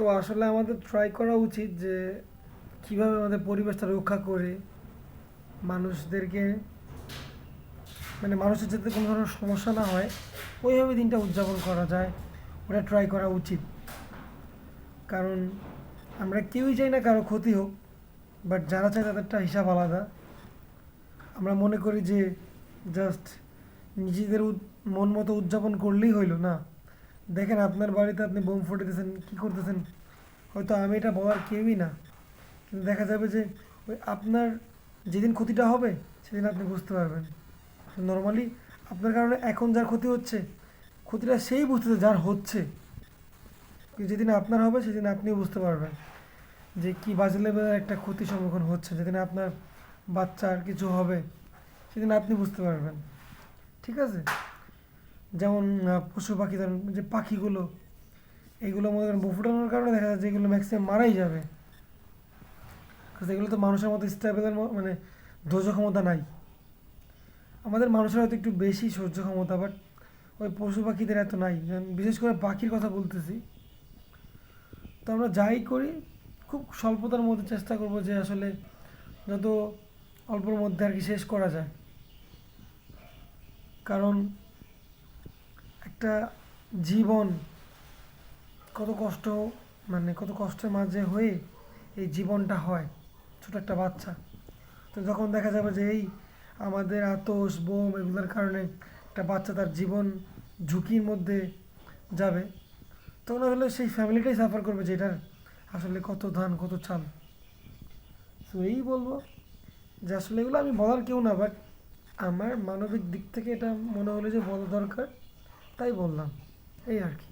তো আসলে আমাদের ট্রাই করা উচিত যে কীভাবে আমাদের পরিবেশটা রক্ষা করে মানুষদেরকে মানে মানুষের যাতে কোনো ধরনের সমস্যা না হয়, ওইভাবে দিনটা উদযাপন করা যায়, ওটা ট্রাই করা উচিত। কারণ আমরা কেউই চাই না কারও ক্ষতি হোক বাট যারা চায় তাদেরটা হিসাব আলাদা। আমরা মনে করি যে জাস্ট নিজেদের মন মতো উদযাপন করলেই হইল না। দেখেন আপনার বাড়িতে আপনি বোম ফুটেতেছেন কী করতেছেন? হয়তো আমি এটা বলার কেউই না। কিন্তু দেখা যাবে যে ওই আপনার যেদিন ক্ষতিটা হবে, সেদিন আপনি বুঝতে পারবেন। নর্মালি আপনার কারণে এখন যার ক্ষতি হচ্ছে, ক্ষতিটা সেই বুঝতেছে যার হচ্ছে। যেদিন আপনার হবে, সেদিন আপনিও বুঝতে পারবেন যে কী বাজে লেভেলের একটা ক্ষতির সম্মুখীন হচ্ছে। যেদিন আপনার বাচ্চার কিছু হবে, সেদিন আপনি বুঝতে পারবেন। ঠিক আছে? যেমন পশু পাখি, ধরেন যে পাখিগুলো, এগুলো মনে করেন ফুটানোর কারণে দেখা যাচ্ছে এগুলো ম্যাক্সিমাম মারাই যাবে। এগুলো তো মানুষের মতো স্টেবলের মানে ধৈর্য ক্ষমতা নাই। আমাদের মানুষের হয়তো একটু বেশি সহ্য ক্ষমতা বাট ওই পশু পাখিদের এত নাই। বিশেষ করে পাখির কথা বলতেছি, তো আমরা যাই করি, খুব স্বল্পতার মধ্যে চেষ্টা করব যে আসলে যত অল্পর মধ্যে আর কি শেষ করা যায়। কারণ একটা জীবন কত কষ্ট মানে কত কষ্টের মাঝে হয়ে এই জীবনটা হয়, ছোট একটা বাচ্চা। তো যখন দেখা যাবে যে এই আমাদের আতস, বোম এগুলোর কারণে একটা বাচ্চা তার জীবন ঝুঁকির মধ্যে যাবে, তখন আসলে সেই ফ্যামিলিটাই সাফার করবে যে এটার আসলে কত ধান, কত চাল। তো এই বলব যে আসলে এগুলো আমি বলার কেউ না বাট আমার মানবিক দিক থেকে এটা মনে হলো যে বলা দরকার। তাই বললাম এই আর কি